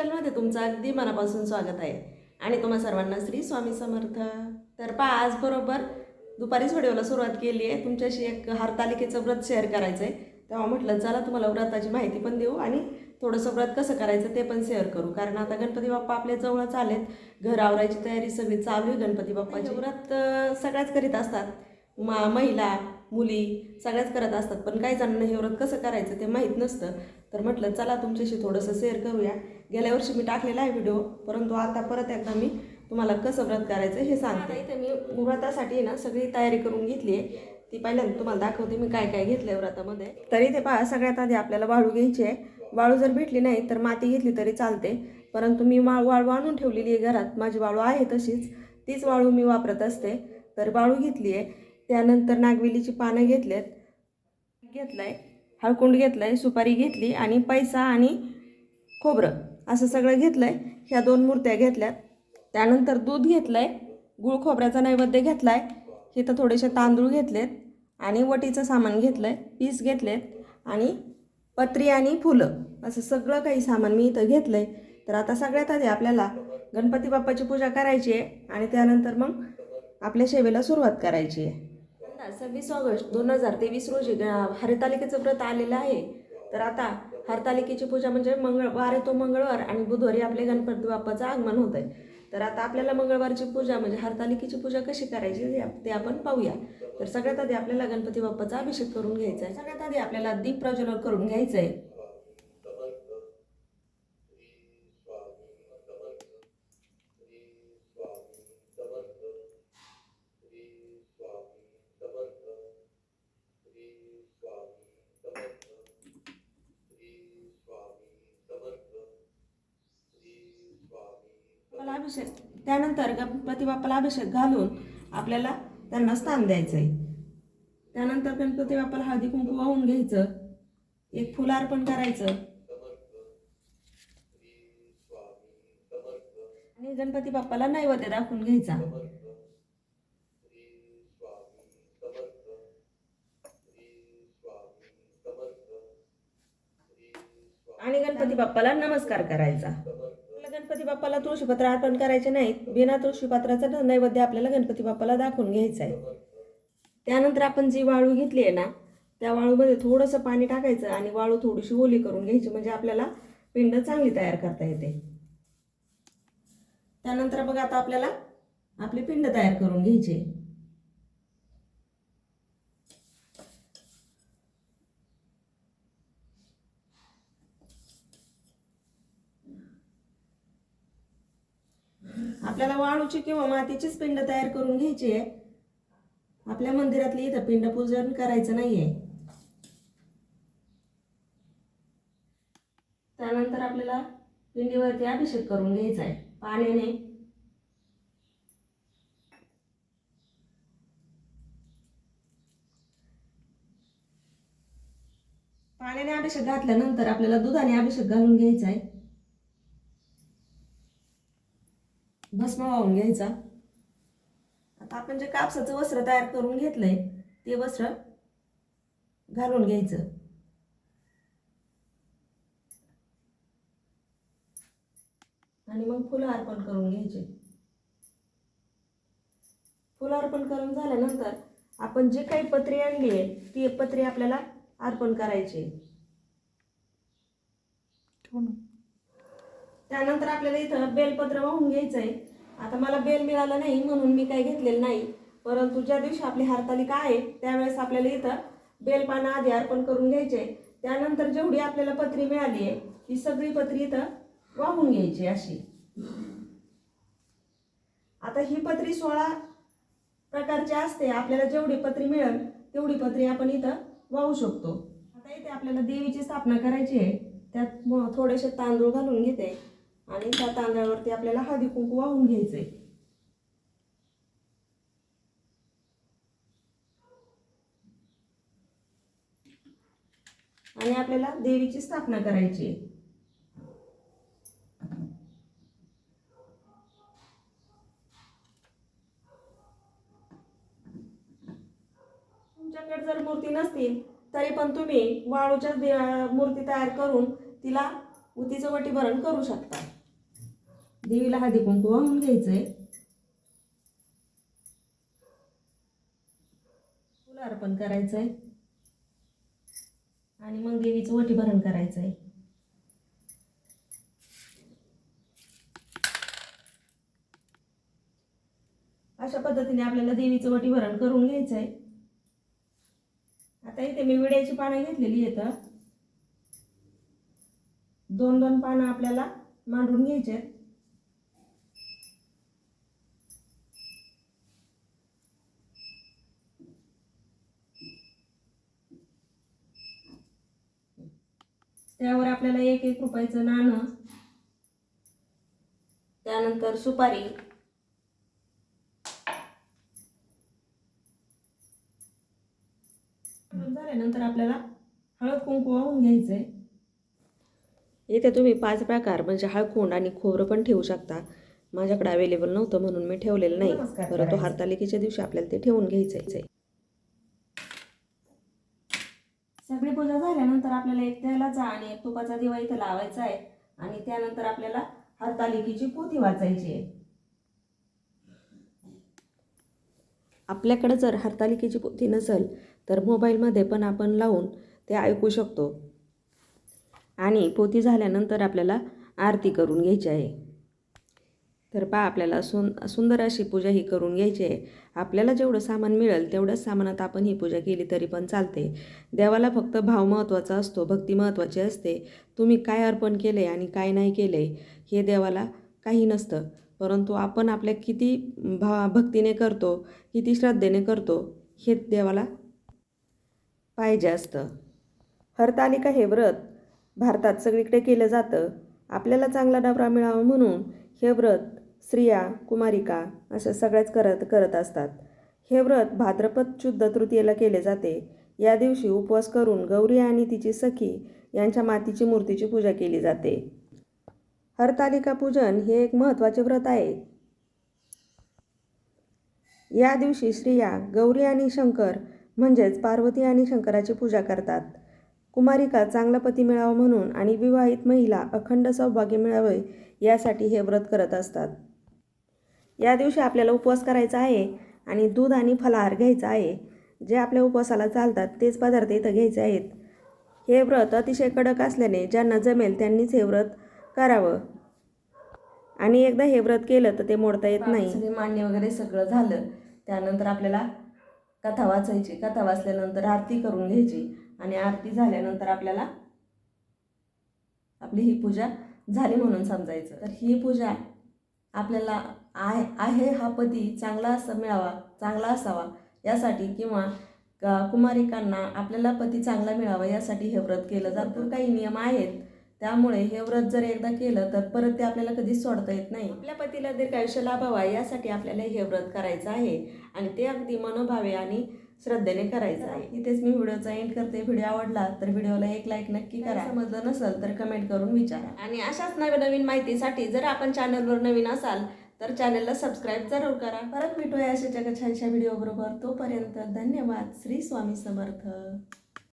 लाईफस्टाईलमध्ये तुमचं अगदी मनापासून स्वागत आहे. आणि तुम्हा सर्वांना श्री स्वामी समर्थ. तर पहा आज बरोबर दुपारीच व्हिडिओला सुरुवात केली आहे. तुमच्याशी एक हरतालिकेचं व्रत शेअर करायचं आहे तेव्हा म्हटलं चला तुम्हाला व्रताची माहिती पण देऊ आणि थोडंसं व्रत कसं करायचं ते पण शेअर करू. कारण आता गणपती बाप्पा आपल्या जवळच आलेत. घर आवरायची तयारी सगळी चालू आहे. गणपती बाप्पाची व्रत अं, सगळ्याच करीत असतात. मा महिला मुली सगळ्याच करत असतात. पण काही जणांना हे व्रत कसं करायचं ते माहीत नसतं. तर म्हटलं चला तुमच्याशी थोडंसं शेअर करूया. गेल्या वर्षी मी टाकलेला आहे व्हिडिओ परंतु आता परत एकदा मी तुम्हाला कसं व्रत करायचं हे सांगते. इथे मी व्रतासाठी ना सगळी तयारी करून घेतली आहे. ती पहिल्यांदा तुम्हाला दाखवते मी काय काय घेतलं आहे व्रतामध्ये. तरी ते पहा सगळ्यात आधी आपल्याला वाळू घ्यायची आहे. वाळू जर भेटली नाही तर माती घेतली तरी चालते. परंतु मी वा वाळू आणून ठेवलेली आहे घरात. माझी वाळू आहे तशीच. तीच वाळू मी वापरत असते. तर वाळू घेतली आहे. त्यानंतर नागवेलीची पानं घेतल्यात घेतलं आहे हळकुंड घेतलं आहे सुपारी घेतली आणि पैसा आणि खोबरं असं सगळं घेतलं आहे ह्या दोन मूर्त्या घेतल्यात. त्यानंतर दूध घेतलं आहे गुळ खोबऱ्याचा नैवेद्य घेतला आहे इथं थोडेसे तांदूळ घेतलेत आणि वटीचं सामान घेतलं आहे पीस घेतलेत आणि पत्री आणि फुलं असं सगळं काही सामान मी इथं घेतलं आहे तर आता सगळ्यात आधी आपल्याला गणपती बाप्पाची पूजा करायची आहे आणि त्यानंतर मग आपल्या सेवेला सुरुवात करायची आहे. सव्वीस ऑगस्ट दोन हजार तेवीस रोजी ग- हरितालिकेचं व्रत आलेलं आहे. तर आता हरतालिकेची पूजा म्हणजे मंगळवार येतो मंगळवार आणि बुधवारी आपले गणपती बाप्पाचं आगमन होत आहे. तर आता आपल्याला मंगळवारची पूजा म्हणजे हरतालिकेची पूजा कशी करायची ते आपण पाहूया. तर सगळ्यात आधी आपल्याला गणपती बाप्पाचा अभिषेक करून घ्यायचा आहे. सगळ्यात आधी आपल्याला दीप प्रज्वलन करून घ्यायचं आहे. बाप्पाला अभिषेक त्यानंतर गणपती बाप्पाला अभिषेक घालून आपल्याला त्यांना स्थान द्यायचं आहे त्यानंतर गणपती बाप्पाला हळदी कुंकू वाहून घ्यायचं. एक फुल अर्पण करायचं. आणि गणपती बाप्पाला नैवेद्य दाखवून घ्यायचा. आणि गणपती बाप्पाला नमस्कार करायचा. गणपती बाप्पाला तुळशीपत्र अर्पण करायचे नाहीत. बिना तुळशीपत्राचा नैवेद्य आपल्याला गणपती बाप्पाला दाखवून घ्यायचा आहे त्यानंतर आपण जी वाळू घेतली आहे ना त्या वाळूमध्ये थोडंसं पाणी टाकायचं आणि वाळू थोडीशी ओली करून घ्यायची म्हणजे आपल्याला पिंड चांगली तयार करता येते. त्यानंतर बघा आता आपल्याला आपली पिंड तयार करून घ्यायची आहे. आपल्याला वाळूची किंवा मातीचीच पिंड तयार करून घ्यायची आहे. आपल्या मंदिरातली इथं पिंड पूजन करायचं नाहीये. त्यानंतर आपल्याला पिंडीवरती अभिषेक करून घ्यायचा आहे. पाण्याने. पाण्याने अभिषेक घातल्यानंतर आपल्याला दुधाने अभिषेक घालून घ्यायचा आहे. भस्म वाहून घ्यायचा. आता आपण जे कापसाचं वस्त्र तयार करून घेतलंय ते वस्त्र घालून घ्यायचं. आणि मग फुलं अर्पण करून घ्यायचे. फुलं अर्पण करून झाल्यानंतर आपण जे काही पत्री आणली आहे ती पत्री आपल्याला अर्पण करायची. आहे. त्यानंतर आपल्याला इथं बेलपत्र वाहून घ्यायचं आहे आता मला बेल मिळाला नाही म्हणून मी काही घेतलेलं नाही. परंतु ज्या दिवशी आपली हरतालिका आहे त्यावेळेस आपल्याला इथं बेलपानं आधी अर्पण करून घ्यायचे. त्यानंतर जेवढी आपल्याला पत्री मिळाली आहे ती सगळी पत्री इथं वाहून घ्यायची अशी. आता ही पत्री सोळा प्रकारची असते. आपल्याला जेवढी पत्री मिळेल तेवढी पत्री आपण इथं वाहू शकतो. आता इथे आपल्याला देवीची स्थापना करायची आहे. त्यात थोडेसे तांदूळ घालून घेते. आणि त्या तांदळावरती आपल्याला हळदी कुंकू वाहून घ्यायचंय. आणि आपल्याला देवीची स्थापना करायची आहे. तुमच्याकडे जर मूर्ती नसतील तरी पण तुम्ही वाळूच्या मूर्ती तयार करून तिला उतीचं वटीभरण करू शकता. देवीला हळदी कुंकू वाहून आहे फुलं अर्पण करायचंय. आणि मग देवीचं वटी भरण आहे अशा पद्धतीने आपल्याला देवीचं वटी भरण करून आहे आता इथे मी विड्याची पानं घेतलेली आहेत. दोन दोन पानं आपल्याला मांडून घ्यायचे आहेत. त्यावर आपल्याला एक एक रुपयाचं नाणं त्यानंतर सुपारी झाल्यानंतर आपल्याला हळद कुंकू वाहून घ्यायचंय. इथे तुम्ही पाच प्रकार म्हणजे हळकुंड आणि खोबरं पण ठेवू शकता. माझ्याकडे अवेलेबल नव्हतं म्हणून मी ठेवलेलं नाही. परंतु. हरतालिकेच्या दिवशी आपल्याला ते ठेवून घ्यायचंय. सगळी पूजा झाल्यानंतर आपल्याला एक तेलाचा आणि एक तुपाचा दिवा इथं लावायचा आहे. आणि त्यानंतर आपल्याला हरतालिकेची पोथी वाचायची आहे. आपल्याकडे जर हरतालिकेची पोथी नसेल तर मोबाईलमध्ये पण आपण लावून ते ऐकू शकतो. आणि पोथी झाल्यानंतर आपल्याला आरती करून घ्यायची आहे. तर पा आपल्याला सुन सुंदर अशी पूजा ही करून घ्यायची आहे. आपल्याला जेवढं सामान मिळेल तेवढ्याच सामानात आपण ही पूजा केली तरी पण चालते. देवाला फक्त भाव महत्त्वाचा असतो भक्ती महत्त्वाची असते. तुम्ही काय अर्पण केले आणि काय नाही केले हे देवाला काही नसतं. परंतु आपण आपल्या किती भा भक्तीने करतो किती श्रद्धेने करतो हे देवाला पाहिजे असतं. हरतालिका हे व्रत भारतात सगळीकडे केलं जातं. आपल्याला चांगला नवरा मिळावा म्हणून हे व्रत स्त्रिया कुमारिका अशा सगळ्याच करत करत असतात. हे व्रत भाद्रपद शुद्ध तृतीयेला केले जाते. या दिवशी उपवास करून गौरी आणि तिची सखी यांच्या मातीची मूर्तीची पूजा केली जाते. हरतालिका पूजन हे एक महत्त्वाचे व्रत आहे. या दिवशी स्त्रिया गौरी आणि शंकर म्हणजेच पार्वती आणि शंकराची पूजा करतात. कुमारिका चांगला पती मिळावा म्हणून आणि विवाहित महिला अखंड सौभाग्य मिळावे यासाठी हे व्रत करत असतात. या दिवशी आपल्याला उपवास करायचा आहे आणि दूध आणि फलाहार घ्यायचा आहे. जे आपल्या उपवासाला चालतात तेच पदार्थ इथं घ्यायचे आहेत. हे व्रत अतिशय कडक असल्याने ज्यांना जमेल त्यांनीच हे व्रत करावं. आणि एकदा हे व्रत केलं तर ते मोडता येत नाही. मान्य वगैरे सगळं झालं त्यानंतर आपल्याला कथा वाचायची. कथा वाचल्यानंतर आरती करून घ्यायची आणि आरती झाल्यानंतर आपल्याला आपली ही पूजा झाली म्हणून समजायचं. तर ही पूजा आपल्याला आहे आहे हा पती चांगला असा मिळावा चांगला असावा यासाठी किंवा क- कुमारिकांना आपल्याला पती चांगला मिळावा यासाठी हे व्रत केलं जातं. काही नियम आहेत. त्यामुळे हे व्रत जर एकदा केलं तर परत ते आपल्याला कधीच सोडता येत नाही. आपल्या पतीला दीर्घायुष्य लाभावा यासाठी आपल्याला हे व्रत करायचं आहे. आणि ते अगदी मनोभावे आणि श्रद्धेने करायचं आहे. इथेच मी व्हिडिओचा एंड करते. व्हिडिओ आवडला तर व्हिडिओला एक लाईक नक्की करा. समजलं नसेल तर कमेंट करून विचारा. आणि अशाच नवीन नवीन माहितीसाठी जर आपण चॅनलवर नवीन असाल तर चॅनलला सबस्क्राईब जरूर करा. परत भेटूया अशा छानशा व्हिडिओ बरोबर तोपर्यंत धन्यवाद. श्री स्वामी समर्थ.